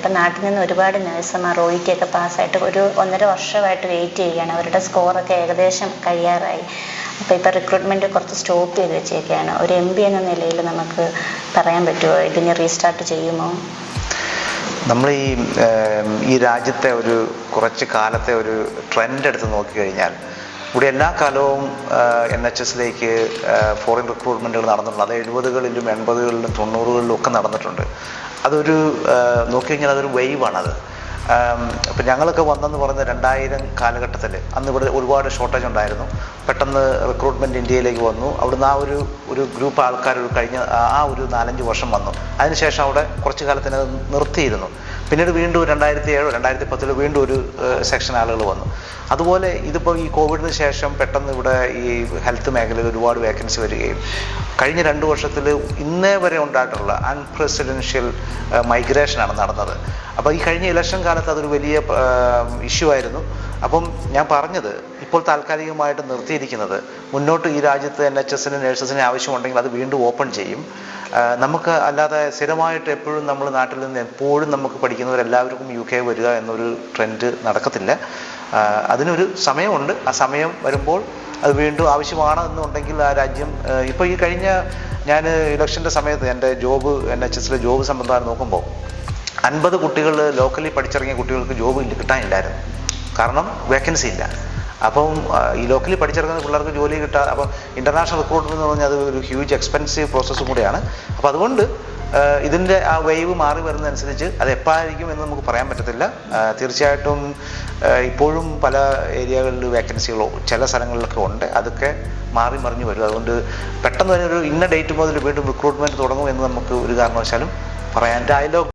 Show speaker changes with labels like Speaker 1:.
Speaker 1: ഇപ്പം നാട്ടിൽ നിന്ന് ഒരുപാട് നഴ്സുമാർ ഒ ഒക്കെ പാസ്സായിട്ട് ഒരു ഒന്നര വർഷമായിട്ട് വെയിറ്റ് ചെയ്യുകയാണ്. അവരുടെ സ്കോറൊക്കെ ഏകദേശം കഴിയാറായി അപ്പോൾ ഇപ്പോൾ റിക്രൂട്ട്മെന്റ് കുറച്ച് സ്റ്റോപ്പ് ചെയ്ത് വെച്ചേക്കുകയാണ് ഒരു എം ബി എന്ന നിലയിൽ നമുക്ക് പറയാൻ പറ്റുമോ ഇതിന് റീസ്റ്റാർട്ട് ചെയ്യുമോ?
Speaker 2: നമ്മൾ ഈ ഈ രാജ്യത്തെ ഒരു കുറച്ച് കാലത്തെ ഒരു ട്രെൻഡ് എടുത്ത് നോക്കിക്കഴിഞ്ഞാൽ ഇവിടെ എല്ലാ കാലവും എൻ എച്ച് എസിലേക്ക് ഫോറിൻ റിക്രൂട്ട്മെന്റുകൾ നടന്നിട്ടുണ്ട്. അത് എഴുപതുകളിലും എൺപതുകളിലും തൊണ്ണൂറുകളിലും ഒക്കെ നടന്നിട്ടുണ്ട്. അതൊരു നോക്കിക്കഴിഞ്ഞാൽ അതൊരു വൈവാണത് ഇപ്പം ഞങ്ങളൊക്കെ വന്നെന്ന് പറയുന്നത് രണ്ടായിരം കാലഘട്ടത്തിൽ അന്ന് ഇവിടെ ഒരുപാട് ഷോർട്ടേജ് ഉണ്ടായിരുന്നു. പെട്ടെന്ന് റിക്രൂട്ട്മെന്റ് ഇന്ത്യയിലേക്ക് വന്നു. അവിടുന്ന് ആ ഒരു ഒരു ഗ്രൂപ്പ് ആൾക്കാർ കഴിഞ്ഞ ആ- ഒരു നാലഞ്ച് വർഷം വന്നു. അതിനുശേഷം അവിടെ കുറച്ച് കാലത്തിന് നിർത്തിയിരുന്നു. പിന്നീട് വീണ്ടും രണ്ടായിരത്തി ഏഴോ രണ്ടായിരത്തി പത്തിലോ വീണ്ടും ഒരു സെക്ഷൻ ആളുകൾ വന്നു. അതുപോലെ ഇതിപ്പോൾ ഈ കോവിഡിന് ശേഷം പെട്ടെന്ന് ഇവിടെ ഈ ഹെൽത്ത് മേഖലയിൽ ഒരുപാട് വേക്കൻസി വരികയും കഴിഞ്ഞ രണ്ട് വർഷത്തിൽ ഇന്നേ വരെ ഉണ്ടായിട്ടുള്ള അൺപ്രസിഡൻഷ്യൽ മൈഗ്രേഷനാണ് നടന്നത്. അപ്പോൾ ഈ കഴിഞ്ഞ ഇലക്ഷൻ കാലത്ത് അതൊരു വലിയ ഇഷ്യൂ ആയിരുന്നു. അപ്പം ഞാൻ പറഞ്ഞത് ഇപ്പോൾ താൽക്കാലികമായിട്ട് നിർത്തിയിരിക്കുന്നത് മുന്നോട്ട് ഈ രാജ്യത്ത് എൻ എച്ച് എസിന് നഴ്സസിന് ആവശ്യമുണ്ടെങ്കിൽ അത് വീണ്ടും ഓപ്പൺ ചെയ്യും. നമുക്ക് അല്ലാതെ സ്ഥിരമായിട്ട് എപ്പോഴും നമ്മൾ നാട്ടിൽ നിന്ന് എപ്പോഴും നമുക്ക് പഠിക്കുന്നവരെല്ലാവർക്കും യു കെ വരിക എന്നൊരു ട്രെൻഡ് നടക്കത്തില്ല. അതിനൊരു സമയമുണ്ട്. ആ സമയം വരുമ്പോൾ അത് വീണ്ടും ആവശ്യമാണ് എന്നുണ്ടെങ്കിൽ ആ രാജ്യം ഇപ്പോൾ ഈ കഴിഞ്ഞ ഞാൻ ഇലക്ഷന്റെ സമയത്ത് എന്റെ ജോബ് എൻ എച്ച് എസിലെ ജോബ് സംബന്ധമായി നോക്കുമ്പോൾ അൻപത് കുട്ടികൾ ലോക്കലി പഠിച്ചിറങ്ങിയ കുട്ടികൾക്ക് ജോബ് കിട്ടാനില്ലായിരുന്നു. കാരണം വേക്കൻസി ഇല്ല. അപ്പം ഈ ലോക്കലി പഠിച്ചിറങ്ങുന്ന പിള്ളേർക്ക് ജോലി കിട്ടാ അപ്പം ഇന്റർനാഷണൽ റിക്രൂട്ട്മെന്റ് എന്ന് പറഞ്ഞാൽ അത് ഒരു ഹ്യൂജ് എക്സ്പെൻസീവ് പ്രോസസ്സും കൂടിയാണ്. അപ്പോൾ അതുകൊണ്ട് ഇതിന്റെ ആ വേവ് മാറി വരുന്നതനുസരിച്ച് അത് എപ്പോഴായിരിക്കും എന്ന് നമുക്ക് പറയാൻ പറ്റത്തില്ല. തീർച്ചയായിട്ടും ഇപ്പോഴും പല ഏരിയകളിൽ വേക്കൻസികളോ ചില സ്ഥലങ്ങളിലൊക്കെ ഉണ്ട്. അതൊക്കെ മാറി മറിഞ്ഞ് വരും. അതുകൊണ്ട് പെട്ടെന്ന് തന്നെ ഒരു ഇന്ന ഡേറ്റ് മുതൽ വീണ്ടും റിക്രൂട്ട്മെന്റ് തുടങ്ങും എന്ന് നമുക്ക് ഒരു കാരണവശാലും പറയാൻ ഡയലോഗ്